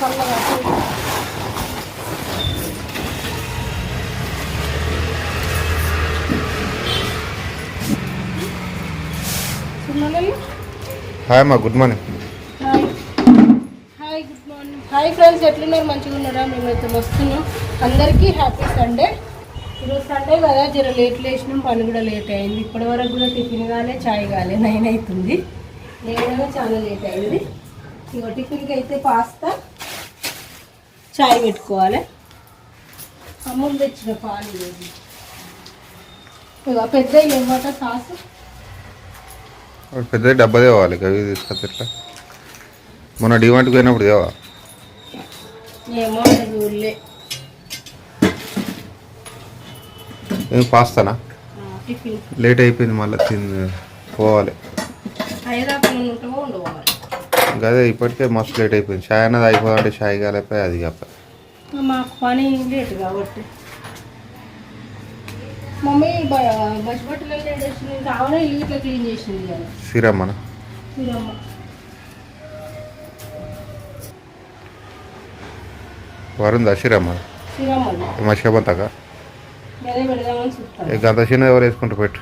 చల్లగా చిన్నలు హాయ్ అమ్మా good morning hi hi good morning hi friends ఎట్లున్నారు? మంచిగా ఉన్నారా? మేమైతే వస్తున్నాం. అందరికీ హ్యాపీ సండే ఈరోజు సండే కదా. జర లేట్ లేచినాం. పని కూడా లేట్ అయింది. ఇప్పటి వరకు కూడా టిఫిన్ కాలే చాయ్ కాలే. నైన్ అవుతుంది. నేను చాలా లేట్ అయింది. ఇగో టిఫిన్కి అయితే పాస్తా చాయ్ పెట్టుకోవాలి. అమ్ములు తెచ్చిన పాలు ఇవి. పెద్ద ఏమాట సాసు? పెద్ద డబ్బా తేవాలి గవి తీసుకొస్తే ఎట్లా? మొన్న డిమాండ్కి పోయినప్పుడు తేవా? ఏమో ఊళ్ళే ఏం పాస్తానా? లేట్ అయిపోయింది మళ్ళీ తిని పోవాలి. ఉండవాలి అదే ఇప్పటికే మస్తు లేట్ అయిపోయింది. షాయ్ అన్నది అయిపోవాలంటే షాయ్ కాలేపోయి అది కాప మాకు పని లేట్ కాబట్టి. మమ్మీ బట్టలు ఇట్లా క్లీన్ చేసింది సిరమ్మన సిరమ్మ మర్చిపోతాక అదే చూస్తాను గంత చిన్న ఎవరు వేసుకుంటూ పెట్టు.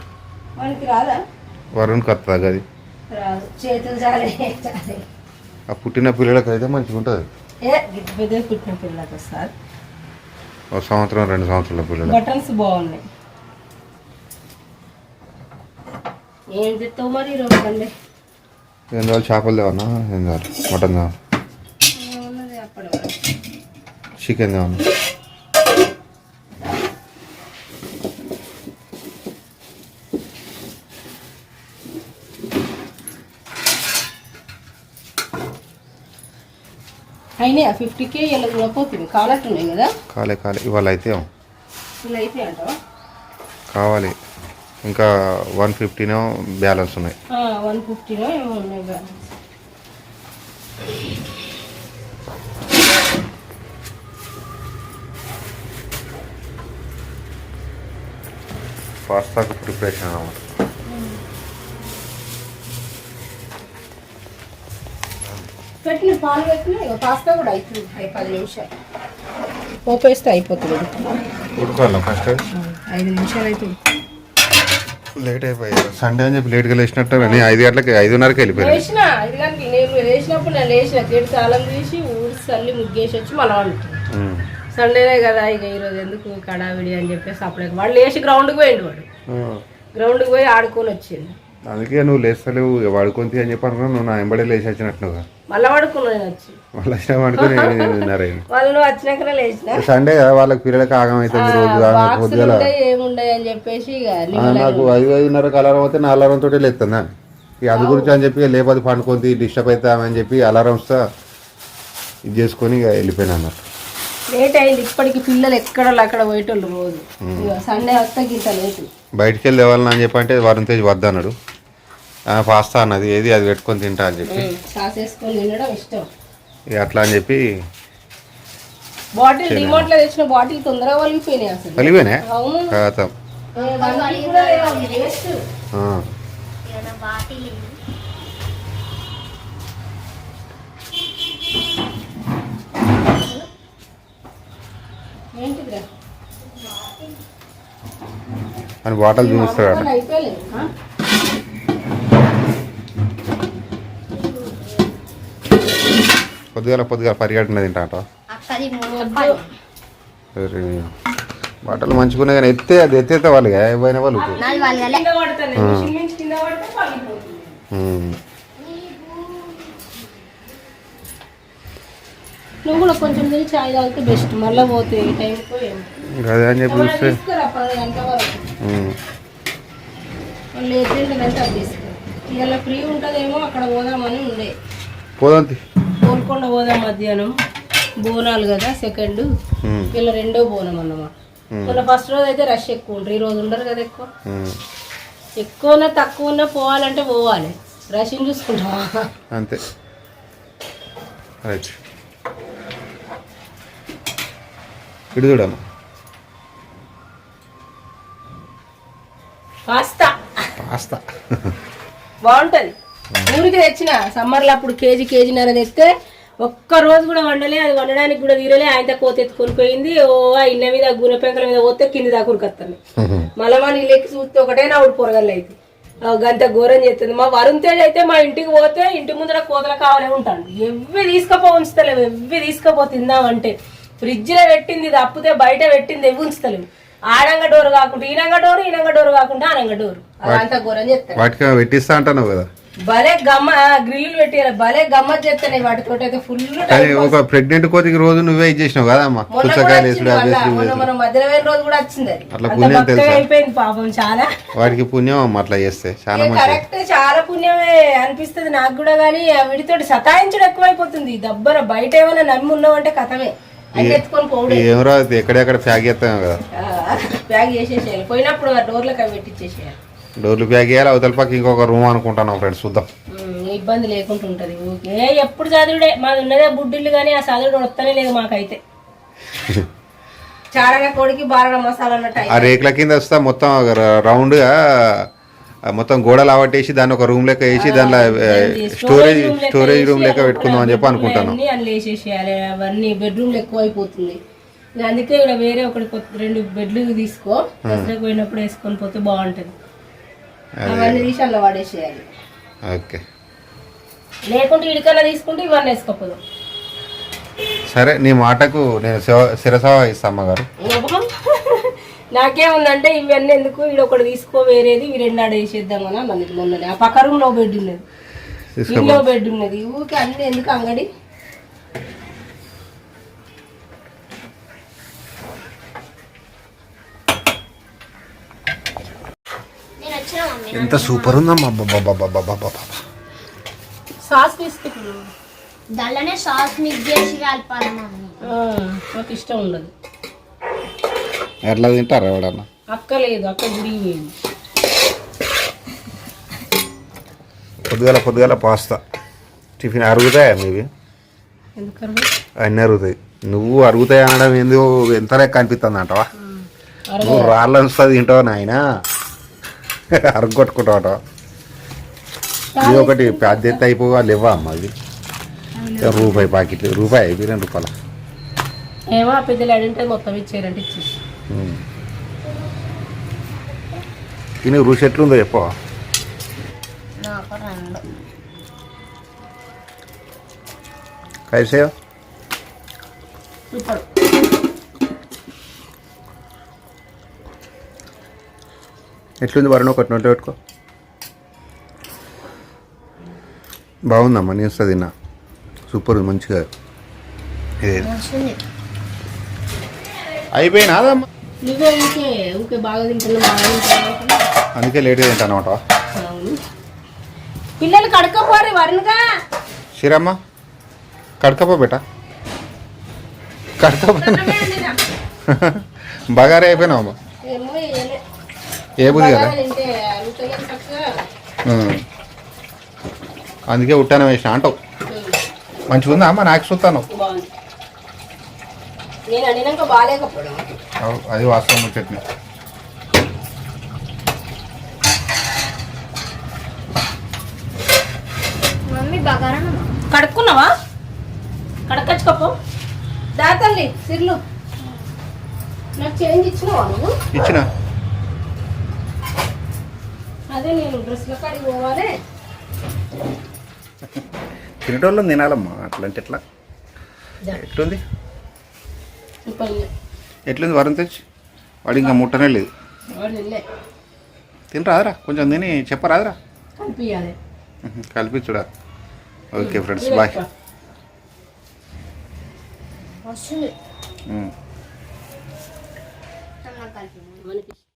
వరుణ్కి వస్తుంది గది ఆ పుట్టిన పిల్లలకి అయితే మంచిగా ఉంటుంది పుట్టిన పిల్లలకు ఒక సంవత్సరం రెండు సంవత్సరాల పిల్లలు బటన్స్ బాగున్నాయి. ఏం తెస్తావు మరి ఏం కావాలి? చేపలు తేవన్నా ఏం కావాలి? మటన్ కావాలి చికెన్ తేవన్నా అయినాయి ఫిఫ్టీకే ఇలా కూడా పోతుంది. కానట్టున్నాయి కదా? కాలే కాలే. ఇవాళ అయితే ఇలా అయితే అంటావా? కావాలి. ఇంకా వన్ ఫిఫ్టీనో బ్యాలెన్స్ ఉన్నాయి. వన్ ఫిఫ్టీనో ఏమో ఉన్నాయి బ్యాలెన్స్. పాస్తాకు ప్రిపరేషన్ అన్నమాట. పెట్టిన పాలు పెట్టిన ఇక పాస్తా కూడా అవుతుంది పది నిమిషాలు. పోపేస్తే అయిపోతుంది ఉడకాల ఫస్ట్? ఐదు నిమిషాలు అవుతుంది లేట్ అయిపోయింది. సండే అని చెప్పి లేట్గా లేచినట్టు నేను ఐదు గంటలకి ఐదున్నరకి వెళ్ళిపోయాను. లేచిన ఐదు గంటలు నేను లేచినప్పుడు నేను లేచిన. గేటు తాళం తీసి ఊరి చల్లి ముగ్గేసి వచ్చి మళ్ళీ వండుతుంది. సండేనే కదా ఇక ఈరోజు ఎందుకు కడావిడి అని చెప్పేసి అప్పుడే. వాడు లేచి గ్రౌండ్కి పోయిండు వాడు. గ్రౌండ్కి పోయి ఆడుకొని వచ్చిండు. అందుకే నువ్వు లేస్తలేవు వాడుకొని అని చెప్పి అనుకున్నా నువ్వు నా ఎంబడే లేచి వచ్చినట్టుగా మళ్ళీ వచ్చి. మళ్ళీ వచ్చినా పడుకొని ఎనిమిదిన్నర అయింది వాళ్ళు నువ్వు వచ్చినాకనే లేచిన? సండే కదా వాళ్ళకి పిల్లలకి ఆగం అవుతుంది రోజు పొద్దుగల. అని చెప్పేసి ఇక నాకు ఐదు ఐదున్నరకు అలారం అయితే నా అలారం తోటే లేస్తుందా ఇక అందు గురించి అని చెప్పి లేకపోతే పండుకొని డిస్టర్బ్ అవుతామని చెప్పి అలారంస్ ఇది చేసుకొని ఇక వెళ్ళిపోయినా అన్నట్టు లేట్ అయింది ఇప్పటికి పిల్లలు ఎక్కడ అక్కడ పోయేటోళ్ళు రోజు. సండే వస్తే గింత లేటు. బయటికి వెళ్ళి అని చెప్పి అంటే వరుణ్ తేజ్ వద్దన్నాడు పాస్తా అన్నది ఏది అది పెట్టుకొని తింటా అని చెప్పి. సాస్ వేసుకొని తినడం ఇష్టం. ఇక అట్లా అని చెప్పి బాటిల్ డిమార్ట్లో తెచ్చిన బాటిల్ తొందరగా వలిగిపోయినాయి అసలు. అని బాటలు చూపిస్తాడు వాళ్ళు అయిపోయలేదు ఆ? పొద్దుగాల పొద్దుగాల పరిగెట్టిన తింటా అంట వద్దు. సరే. బట్టలు మంచిగున్నాయి కానీ ఎత్తే అది ఎత్తేస్తే వాళ్ళు పోయిన వాళ్ళు. నువ్వు కూడా కొంచెం తిని చాయ్ తాగితే బెస్ట్ మళ్ళీ పోతే ఈ టైంకు ఏం? ఇంకా అదే అని చెప్పి చూస్తే. ఫ్రీ ఉంటుందేమో అక్కడ పోదామని ఉండే. పోదాం. గోల్కొండ పోదాం మధ్యాహ్నం. బోనాలు కదా సెకండ్ ఉమ్. వీళ్ళ రెండో బోనం అన్నమాట Hmm. మొన్న ఫస్ట్ రోజు అయితే రష్ ఎక్కువ ఉంటారు ఈ రోజు ఉండరు కదా ఎక్కువ. ఉమ్. ఎక్కువన్నా తక్కువన్నా పోవాలంటే పోవాలి. రష్ని చూసుకుంటావా అంతే. రైట్ ఇటు చూడమ్మా. పాస్తా పాస్తా బాగుంటది. ఊరికి తెచ్చిన. సమ్మర్లో అప్పుడు కేజీ కేజీన్నర తెస్తే ఒక్క రోజు కూడా వండలే అది వండడానికి కూడా తీరలే ఆయన కోత ఎత్తుకొని పోయింది ఓ ఇళ్ళ మీద గున పెంకల మీద పోతే కింది దాకా ఉరికొస్తాను మళ్ళా మా నీళ్ళకి చూస్తే ఒకటే నా ఉడి పొరగల్లు అయితే గంత ఘోరం చేస్తుంది. మా వరుణ్ తేజ్ అయితే మా ఇంటికి పోతే ఇంటి ముందర కోతల కావాలే ఉంటాను ఎవ్వి తీసుకపో ఉంచుతలేవు ఎవ్వి తీసుకపో తిందామంటే. ఫ్రిడ్జ్లో పెట్టింది ఇది అప్పుతే బయట పెట్టింది ఎవ్వి ఉంచుతలేవు. ఆడంగా డోరు కాకుండా ఈనంగా డోరు ఈనంగా డోరు కాకుండా ఆనంగా డోరు. అలా అంత ఘోరం పెట్టిస్తా అంటున్నావు కదా? భలే గమ్మ గ్రిల్లు పెట్టారు భలే గమ్మత్ చేస్తాను వాటితోటి అయితే ఫుల్ ఒక ప్రెగ్నెంట్ కోతికి రోజు నువ్వే ఇచ్చేసినావు కదా అమ్మ? మన మధ్యలో రోజు కూడా వచ్చింది. అట్లా పుణ్యం తెలుసా? అయిపోయింది పాపం చాలా. వాటికి పుణ్యం అమ్మ అట్లా చేస్తే చాలా కరెక్ట్ చాలా పుణ్యమే అనిపిస్తుంది నాకు కూడా కానీ వీటితోటి సతాయించడం ఎక్కువైపోతుంది. దబ్బర బయట ఏమైనా నమ్మి ఉన్నామంటే కథమే. పోవడం ఏమరా ఎక్కడెక్కడ ప్యాక్ చేస్తాం కదా. బ్యాగ్ చేసేసేయాలి. పోయినప్పుడు ఆ డోర్లకు అవి పెట్టించేసేయాలి డోర్లు ప్యాక్ చేయాలి అవతల పక్క ఇంకొక రూమ్ అనుకుంటున్నాం ఫ్రెండ్స్ చూద్దాం. ఇబ్బంది లేకుండా ఉంటది ఊకే ఎప్పుడు చదువుడే? మాది ఉన్నదే బుడ్డిల్లు కానీ ఆ చదువుడు వస్తనే లేదు మాకైతే. చారగా కొడికి బారణ మసాలా అన్నట్టు ఆ రేకుల కింద వస్తా మొత్తం రౌండ్గా ఆ మొత్తం గోడలు అవట్టేసి దాన్ని ఒక రూమ్ లెక్క వేసి దానిలో స్టోరేజ్ స్టోరేజ్ రూమ్ లెక్క పెట్టుకుందాం అని చెప్పి అనుకుంటాను అన్ని అందులో వేసేసేయాలి అవన్నీ బెడ్రూమ్లు ఎక్కువ అయిపోతుంది అందుకే ఇక్కడ వేరే ఒకటి రెండు బెడ్లు తీసుకో దసరాకు పోయినప్పుడు వేసుకొని పోతే బాగుంటది. అవన్నీ తీసి అందులో పడేసేయాలి ఓకే. లేకుంటే ఇడికన్నా తీసుకుంటే ఇవన్నీ వేసుకోపోదు. సరే నీ మాటకు నేను శిరస ఇస్తా అమ్మగారు. నాకేముందంటే ఇవన్నీ ఎందుకు? ఇక్కడ ఒకటి తీసుకో వేరేది ఇవి రెండు ఆడ వేసేద్దాం కదా మనకి మొన్ననే. ఆ పక్క రూమ్లో బెడ్ ఉన్నది. ఇంట్లో బెడ్ ఉన్నది. ఊకే అన్ని ఎందుకు అంగడి నేను వచ్చిన మమ్మీ ఎంత సూపర్ ఉందమ్మా. అబ్బబ్బబ్బబ్బబ్బబ్బబ్బ. సాస్ తీసుకుంటున్నాను దాంట్లోనే సాస్ మిక్స్ చేసి కలపాలి మమ్మీ నాకు ఇష్టం ఉండదు. ఎట్లా తింటారు ఎవడన్నా అక్క లేదు అక్క పోయింది పొద్దుగాల పొద్దుగాల పాస్తా. టిఫిన్ అరుగుతాయా మీవి? అన్నీ అరుగుతాయి. నువ్వు అరుగుతాయి అనడం ఎందుకు ఎంత లెక్క అనిపిస్తుంది అంటావా నువ్వు రాళ్ళ వస్తుంది తింటావు నాయన. అరగొట్టుకుంటావు ఇది ఒకటి పెద్ద అయిపోగా లేవా అమ్మ ఇది? రూపాయి ప్యాకెట్లు. రూపాయి ఇవి రెండు రూపాయల? ఏమో పెద్దలు అడింటే మొత్తం రుచి ఎట్లుందో చెప్పవా కైసే సూపర్. ఎట్లుంది వరుణ్ ఒకటి నోటి పెట్టుకో. బాగుందమ్మా నేను వస్తుంది తిన్నా. సూపర్ ఉంది మంచిగా. అయిపోయినా అందుకే లేట్గా తింటాను అనమాట. పిల్లలు కడకపోరు వరుణగా. శ్రీరమ్మ కడకపో బేట. కడకపో బగారే అయిపోయినావమ్మా. ఏమో వేయలే. ఏ బుద్ధి కదా. అందుకే ఉట్టానం వేసిన అంటావు. మంచిగా ఉందా అమ్మ? నాకు చూస్తాను. అది వాస్తవం చట్నీ బగారా కడుక్కున్నావా? కడకచ్చుకోపో దాతల్లి సిర్లు. నాకు చేంజ్ ఇచ్చినావా నువ్వు? ఇచ్చిన. అదే నేను డ్రెస్ల కాడికి పోవాలి. తినేటోళ్ళని తినాలమ్మా అట్లంటే ఎట్లా. ఎట్లుంది? ఎట్లుంది వరం తెచ్చి? వాడు ఇంకా ముట్టనే లేదు. తినరాదురా కొంచెం తిని చెప్పరాదురా. కల్పించుడా? Okay friends bye. వస్తుంది